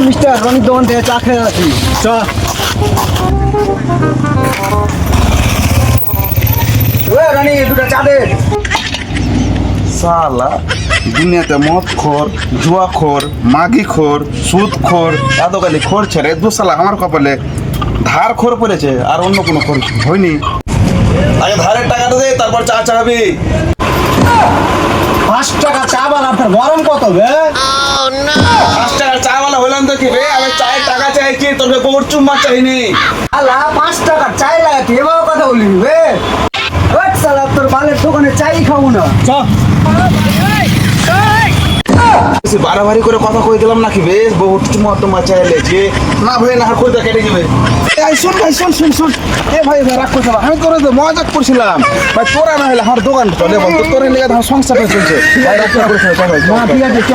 রনির দোকান থেকে চা খেয়ে আসি। চ। ওই রনি দুটো চা দে। সালা দুনিয়াতে মদ খোর জুয়া খোর মাগি খোর সুদ খোর এতকালি খোর ছেড়ে দু সালা আমার কপালে ধার খোর পড়েছে আর অন্য কোনো খোর হয়নি। আগে ধারের টাকাটা দে তারপর চা চাবি। পাঁচ টাকা চা বাল আপনার গরম কত বে? পাঁচ টাকার বালা তো কি আমি চায়ের টাকা চাইছি তোর গোবর চুম্মা চাইনি। আলা পাঁচ টাকা চাই লাগে তুই এভাবে কথা বলবি বে সালা তোর বালের দোকানে চাই খাব না। বাড়াবাড়ি করে কথা কই দিলাম নাকি বেশ বহু চুম্মা টুম্মা চাইলে যে না ভাই না কই দা কেটে যাবে এই শোন ভাই শোন শোন শোন। এ ভাই ভাই রাগ করতে। আমি তোর তো মজাক করছিলাম। ভাই তোরা না হলে আমার দোকান বল। তো তোর লেগে আমার সংসার চলছে। করে না ঠিক আছে চ।